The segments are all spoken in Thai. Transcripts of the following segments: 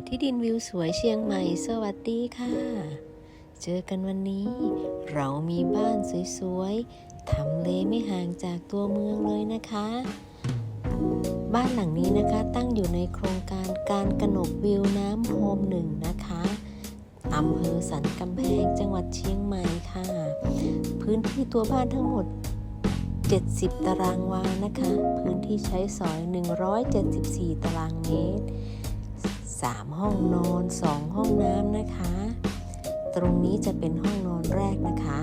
จที่ดินวิวสวยเชียงใหม่ สวัสดีค่ะ เจอกันวันนี้ เรามีบ้านสวยๆ ทำเลไม่ห่างจากตัวเมืองเลยนะคะ บ้านหลังนี้นะคะตั้งอยู่ในโครงการการกนกวิวน้ำโฮมหนึ่งนะคะอำเภอสันกำแพงจังหวัดเชียงใหม่ค่ะ พื้นที่ตัวบ้านทั้งหมด 70 ตารางวานะคะ พื้นที่ใช้สอย 174 ตารางเมตร 3 ห้องนอน 2 ห้องน้ำนะคะ ตรงนี้จะเป็นห้องนอนแรกนะคะ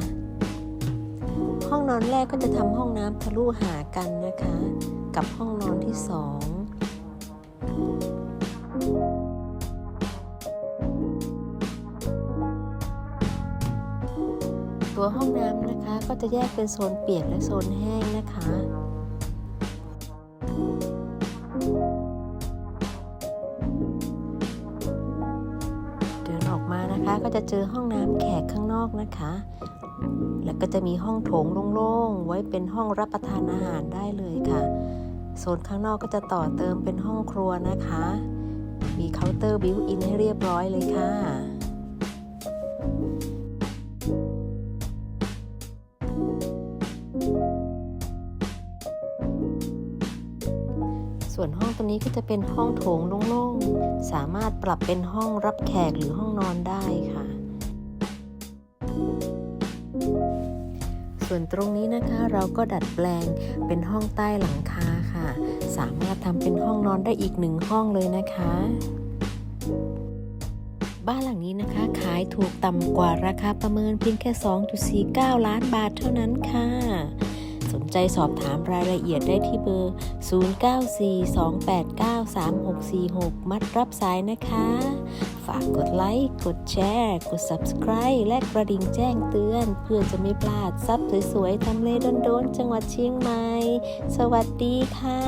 ห้องนอนแรกก็จะทำห้องน้ำทะลุหากันนะคะ กับห้องนอนที่ 2ตัวห้องน้ำนะคะก็จะแยกเป็นโซนเปียกและโซนแห้งนะคะะก็จะเจอห้องน้ำแขกข้างนอกนะคะ แล้วก็จะมีห้องโถงโล่งๆไว้เป็นห้องรับประทานอาหารได้เลยค่ะโซนข้างนอกก็จะต่อเติมเป็นห้องครัวนะคะ มีเคาน์เตอร์บิวอินให้เรียบร้อยเลยค่ะ ส่วนห้องตรงนี้ก็จะเป็นห้องโถงโล่ง ถปรับเป็นห้องรับแขกหรือห้องนอนได้ค่ะ ส่วนตรงนี้นะคะเราก็ดัดแปลงเป็นห้องใต้หลังคาค่ะ สามารถทำเป็นห้องนอนได้อีกหนึ่งห้องเลยนะคะ บ้านหลังนี้นะคะขายถูกต่ำกว่าราคาประเมินเพียงแค่ 2.49 ล้านบาทเท่านั้นค่ะ สนใจสอบถามรายละเอียดได้ที่เบอร์ 0942893646 มัดรับสายนะคะ ฝากกดไลค์ กดแชร์ กด Subscribe และกระดิ่งแจ้งเตือน เพื่อจะไม่พลาดซับสวยๆทำเลโดนๆ จังหวัดเชียงใหม่ สวัสดีค่ะ